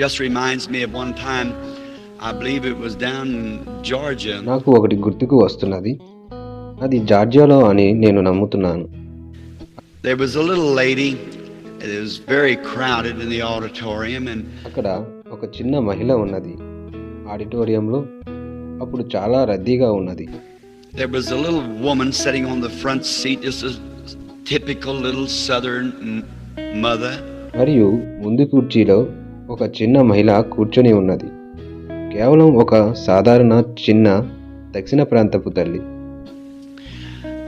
just reminds me of one time, I believe it was down in Georgia. నాకు ఒకటి గుర్తుకు వస్తున్నది అది జార్జియాలో అని నేను నమ్ముతున్నాను There was a little lady, it was very crowded in the auditorium, and అక్కడ ఒక చిన్న మహిళ ఉన్నది ఆడిటోరియంలో అప్పుడు చాలా రద్దీగా ఉన్నది there was a little woman sitting on the front seat, just a typical little southern mother. మరియు ముందు కుర్చీలో ఒక చిన్న మహిళ కూర్చొని ఉన్నది. కేవలం ఒక సాధారణ చిన్న దక్షిణ ప్రాంతపు తల్లి.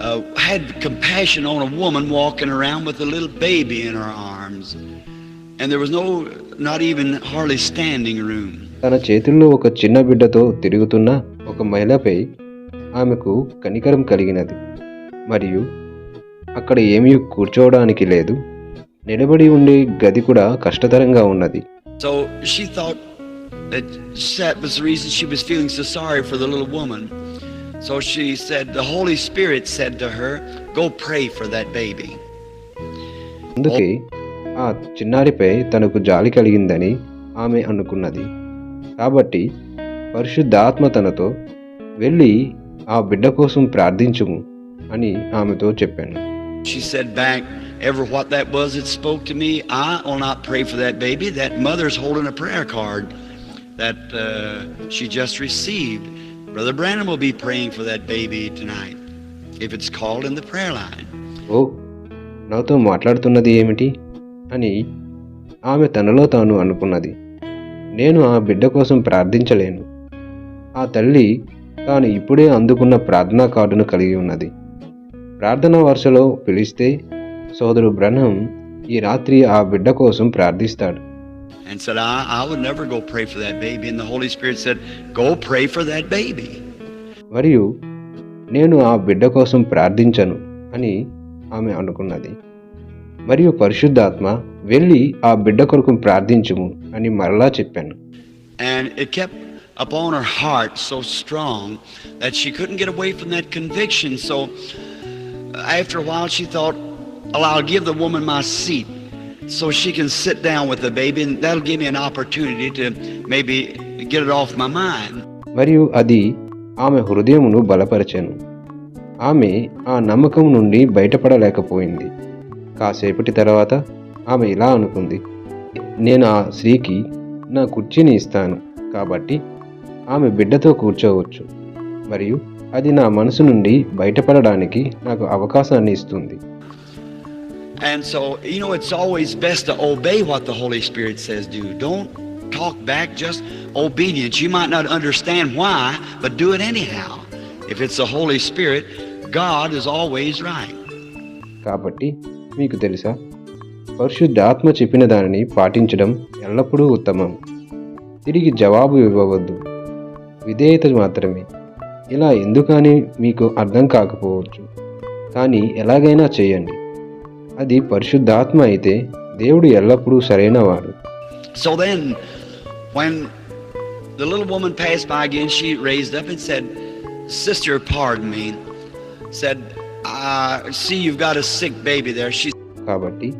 Uh, had compassion on a woman walking around with a little baby in her arms. And there was no, not even hardly standing room. తన చేతుల్లో ఒక చిన్న బిడ్డతో తిరుగుతున్న ఒక మహిళపై ఆమెకు కనికరం కలిగినది. మరియు అక్కడ ఏమీ కూర్చోవడానికి లేదు. నిలబడి ఉండే గది కూడా కష్టతరంగా ఉన్నది. So she thought that that was the reason she was feeling so sorry for the little woman. So she said, the Holy Spirit said to her, Go pray for that baby. అందుకే ఆ చిన్నారిపై తనకు జాలి కలిగిందని ఆమె అనుకున్నది కాబట్టి పరిశుద్ధాత్మ తనతో వెళ్ళి ఆ బిడ్డ కోసం ప్రార్థించుము అని ఆమెతో చెప్పాను She said back, ever what that was that spoke to me, I will not pray for that baby. That mother's holding a prayer card that uh, she just received. Brother Brandon will be praying for that baby tonight if it's called in the prayer line. ఓ నాతో మాట్లాడుతున్నది ఏమిటి అని ఆమె తనలో తాను అనుకున్నది నేను ఆ బిడ్డ కోసం ప్రార్థించలేను ఆ తల్లి తాను ఇప్పుడే అందుకున్న ప్రార్థనా కార్డును కలిగి ఉన్నది ప్రార్థన వరుసలో పిలిస్తే సోదరు బ్రహ్నం ఈ రాత్రి ఆ బిడ్డ కోసం ప్రార్థిస్తాడు And said, I, I would never go pray for that baby. And the Holy Spirit said, Go pray for that baby. మరియు నేను ఆ బిడ్డ కోసం ప్రార్థించను అని ఆమె అనుకున్నది మరియు పరిశుద్ధాత్మ వెళ్ళి ఆ బిడ్డ కొరకు ప్రార్థించుము అని మరలా చెప్పాను And it kept upon her heart so strong that she couldn't get away from that conviction. So after a while, she thought, Well, I'll give the woman my seat so she can sit down with the baby, and that'll give me an opportunity to maybe get it off my mind. మరియు అది ఆమె హృదయమును బలపరచెను ఆమె ఆ నమ్మకం నుండి బయటపడలేకపోయింది కాసేపటి తర్వాత ఆమె ఇలా అనుకుంది నేను ఆ స్త్రీకి నా కుర్చీని ఇస్తాను కాబట్టి ఆమె బిడ్డతో కూర్చోవచ్చు మరియు అది నా మనసు నుండి బయటపడడానికి నాకు అవకాశాన్ని ఇస్తుంది And so, you know, it's always best to obey what the Holy Spirit says do. Don't talk back, just obedience. You might not understand why, but do it anyhow. If it's the Holy Spirit, God is always right. కాబట్టి మీకు తెలుసా పరిశుద్ధాత్మ చెప్పిన దానిని పాటించడం ఎల్లప్పుడూ ఉత్తమం తిరిగి జవాబు ఇవ్వవద్దు విధేయత మాత్రమే ఇలా ఎందుకని మీకు అర్థం కాకపోవచ్చు. కానీ ఎలాగైనా చేయండి. అది పరిశుద్ధాత్మ అయితే దేవుడు ఎల్లప్పుడూ సరైనవాడు. So then when the little woman passed by again she raised sister pardon me said see you got sick baby there కాబట్టి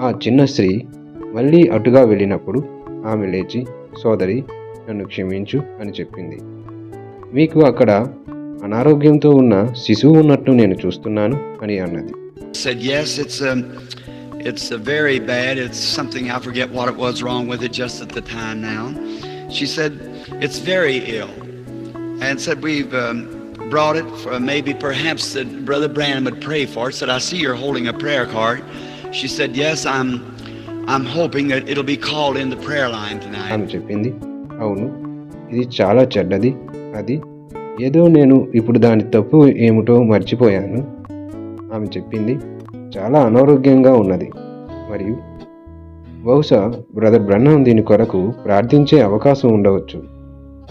ఆ చిన్న స్త్రీ మళ్ళీ అటుగా వెళ్ళినప్పుడు ఆమె లేచి సోదరి నన్ను క్షమించు అని చెప్పింది. మీకు అక్కడ అనారోగ్యంతో ఉన్న శిశువు ఉన్నట్టు నేను చూస్తున్నాను అని అన్నది said, Yes, it's um, it's uh, very bad. It's something I forget what it was wrong with it just at the time now. She said, It's very ill. And said, We've um, brought it for maybe perhaps that Brother Branham would pray for it. Said, I see you're holding a prayer card. She said, Yes, I'm I'm hoping that it'll be called in the prayer line tonight. ఆమె చెప్పింది అవును ఇది చాలా చెడ్డది అది ఏదో నేను ఇప్పుడు దాని తప్పు ఏమిటో మర్చిపోయాను. ఆమె చెప్పింది చాలా అనారోగ్యంగా ఉన్నది. మరియు బహుశా బ్రదర్ బ్రహ్నం దీని కొరకు ప్రార్థించే అవకాశం ఉండవచ్చు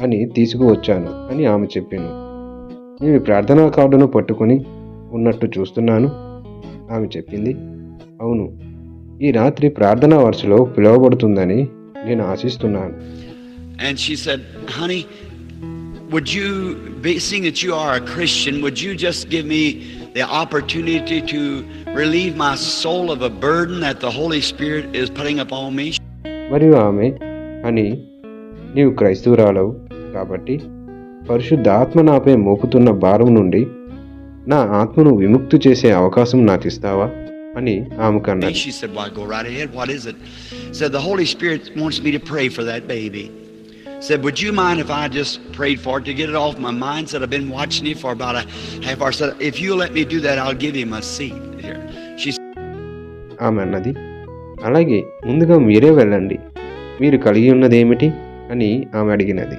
అని తీసుకువచ్చాను అని ఆమె చెప్పాను. నేను ప్రార్థనా కార్డును పట్టుకొని ఉన్నట్టు చూస్తున్నాను ఆమె చెప్పింది. అవును ఈ రాత్రి ప్రార్థనా వరుసలో పిలువబడుతుందని నేను ఆశిస్తున్నాను. And she said, Honey, would you, be, seeing that you are a Christian, would you just give me the opportunity to relieve my soul of a burden that the Holy Spirit is putting upon me? మరియు ఆమె అని నీవు క్రైస్తవురాలవు కాబట్టి పరిశుద్ధాత్మ నాపై మోపుతున్న భారం నుండి నా ఆత్మను విముక్తి చేసే అవకాశం నాకు ఇస్తావా అని ఆమెకు అన్నది She said, Would you mind if I just prayed for it to get it off my mind? Said, I've been watching you for about a half hour. Said, If you let me do that, I'll give him a seat. Here. She ఆమె అన్నది అలాగే ముందుగా మీరే వెళ్ళండి మీరు కలిగి ఉన్నది ఏమిటి అని ఆమె అడిగినది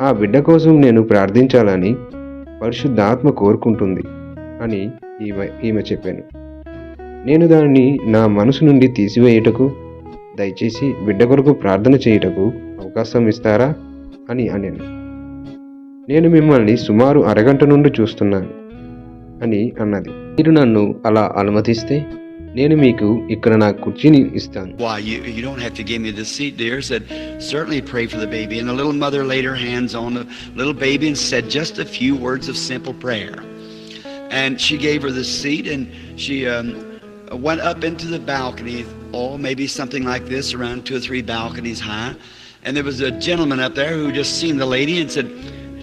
ఆ బిడ్డ కోసం నేను ప్రార్థించాలని పరిశుద్ధాత్మ కోరుకుంటుంది అని ఈమె ఈమె చెప్పాను నేను దానిని నా మనసు నుండి తీసివేయుటకు దయచేసి బిడ్డ కొరకు ప్రార్థన చేయుటకు అవకాశం ఇస్తారా అని అన్నాను నేను మిమ్మల్ని సుమారు అరగంట నుండి చూస్తున్నాను అని అన్నది మీరు నన్ను అలా అనుమతిస్తే నేను మీకు ఇక్కడ నా కుర్చీని ఇస్తాను Why, you, you don't have to give me the seat, dear. Said, Certainly pray for the baby. And the little mother laid her hands on the little baby and said just a few words of simple prayer. And she gave her the seat and she um, went up into the balcony, oh, maybe something like this, around two or three balconies high. And there was a gentleman up there who just seen the lady and said,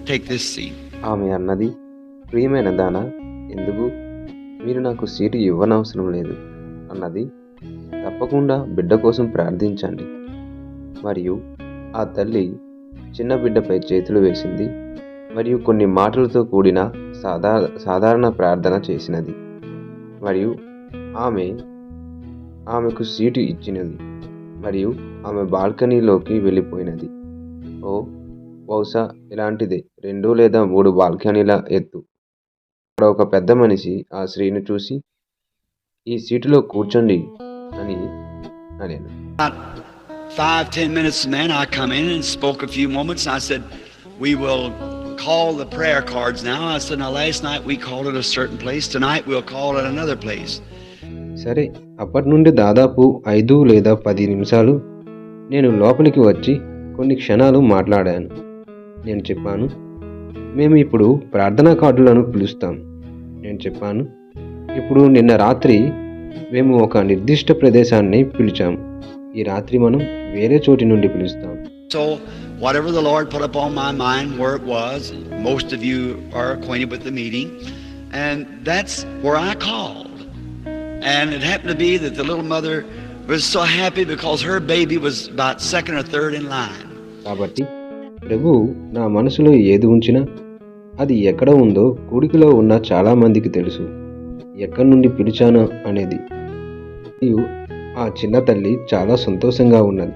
Take this seat. ఆమె అన్నది ప్రియమైన దాన ఎందుకు? మీరు నాకు seat ఇవ్వనవసరం లేదు. అన్నది తప్పకుండా బిడ్డ కోసం ప్రార్థించండి. మరియు ఆ తల్లి చిన్న బిడ్డపై చేతులు వేసింది మరియు కొన్ని మాటలతో కూడిన సాధా సాధారణ ప్రార్థన చేసినది. మరియు ఆమె ఆమెకు సీటు ఇచ్చినది. మరియు ఆమె బాల్కనీలోకి వెళ్ళిపోయినది ఓ బహుశా ఇలాంటిదే రెండు లేదా మూడు బాల్కనీల ఎత్తు అక్కడ ఒక పెద్ద మనిషి ఆ స్త్రీని చూసి ఈ సీటులో కూర్చోండి అని అడిగాను five, ten minutes, man, I come in and spoke a few moments. I said, We will call the prayer cards now. I said, Now, last night we called it a certain place. Tonight we'll call it another place. సరే అప్పటి నుండి దాదాపు ఐదు లేదా పది నిమిషాలు నేను లోపలికి వచ్చి కొన్ని క్షణాలు మాట్లాడాను. నేను చెప్పాను మేము ఇప్పుడు ప్రార్థనా కార్డులను పిలుస్తాం. నేను చెప్పాను ఇప్పుడు నిన్న రాత్రి మేము ఒక నిర్దిష్ట ప్రదేశాన్ని పిలిచాము ఈ రాత్రి మనం వేరే చోటి నుండి పిలుస్తాం. So whatever the Lord put upon my mind where it was, most of you are acquainted with the meeting, and that's where I called. And it happened to be that the little mother was so happy because her baby was about second or third in line. కాబట్టి ప్రభు నా మనసులో ఏది ఉంచినా అది ఎక్కడ ఉందో కూడికలో ఉన్న చాలా మందికి తెలుసు ఎక్కడి నుండి పిలిచాను అనేది మరియు ఆ చిన్న తల్లి చాలా సంతోషంగా ఉన్నది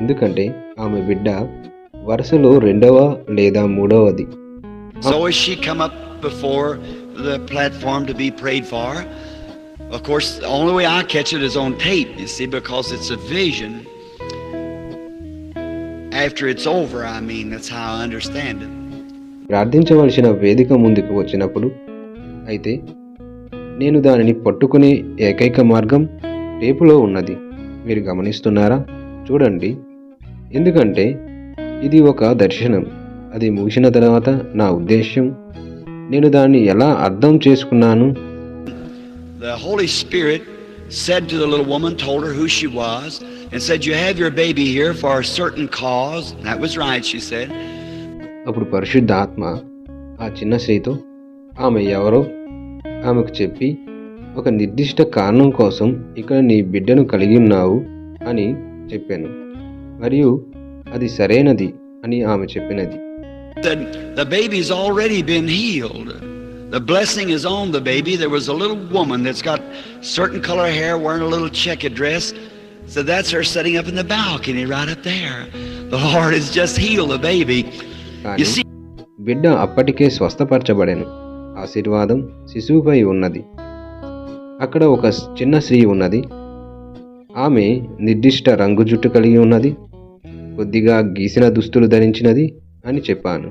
ఎందుకంటే ఆమె బిడ్డ వరుసలో రెండవ లేదా మూడవది So she come up before the platform to be prayed for, of course, the only way I catch it is on tape, you see, because it's a vision. After it's over, I mean, that's how I understand it. ప్రార్థించవలసిన వేదిక ముందుకు వచ్చినప్పుడు అయితే నేను దానిని పట్టుకునే ఏకైక మార్గం టేపులో ఉన్నది మీరు గమనిస్తున్నారా చూడండి ఎందుకంటే ఇది ఒక దర్శనం అది ముగిసిన తర్వాత నా ఉద్దేశ్యం నేను దాన్ని ఎలా అర్థం చేసుకున్నాను The Holy Spirit said to the little woman, told her who she was, and said, You have your baby here for a certain cause. And that was right, she said. అప్పుడు పరిశుద్ధ ఆత్మ ఆ చిన్న స్త్రీతో ఆమె ఎవరో ఆమెకు చెప్పి ఒక నిర్దిష్ట కారణం కోసం ఇక్కడ నీ బిడ్డను కలిగి ఉన్నావు అని చెప్పాను మరియు అది సరైనది అని ఆమె చెప్పినది said, The baby's already been healed. The blessing is on the baby. There was a little woman that's got certain color hair wearing a little checkered dress. So that's her sitting up in the balcony right up there. The Lord has just healed the baby. You see, బిడ్డ అప్పటికే స్వస్థపరచబడెను ఆశీర్వాదం శిశువుపై ఉన్నది అక్కడ ఒక చిన్న స్త్రీ ఉన్నది ఆమె నిర్దిష్ట రంగు జుట్టు కలిగి ఉన్నది కొద్దిగా గీసిన దుస్తులు ధరించినది అని చెప్పాను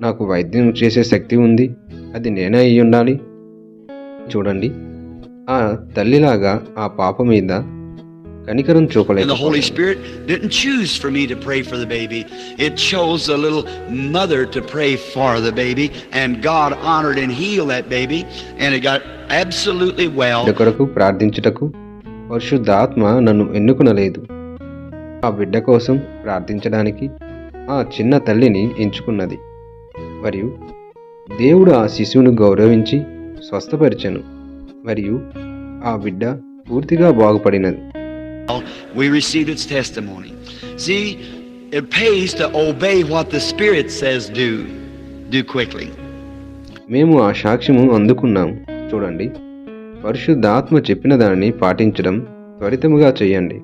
నాకు వైద్యం చేసే శక్తి ఉంది. అది నేనే అయ్యి ఉండాలి. చూడండి. ఆ తల్లిలాగా ఆ పాప మీద కనికరం చూపలేదు కొరకు ప్రార్థించుటకు పరిశుద్ధాత్మ నన్ను ఎన్నుకునలేదు. ఆ బిడ్డ కోసం ప్రార్థించడానికి ఆ చిన్న తల్లిని ఎంచుకున్నది. మరియు దేవుడు ఆ శిశువును గౌరవించి స్వస్థపరిచెను మరియు ఆ బిడ్డ పూర్తిగా బాగుపడినది We received its testimony. See, it pays to obey what the Spirit says do. Do quickly. మేము ఆ సాక్ష్యము అందుకున్నాం చూడండి పరిశుద్ధాత్మ చెప్పిన దానిని పాటించడం త్వరితముగా చేయండి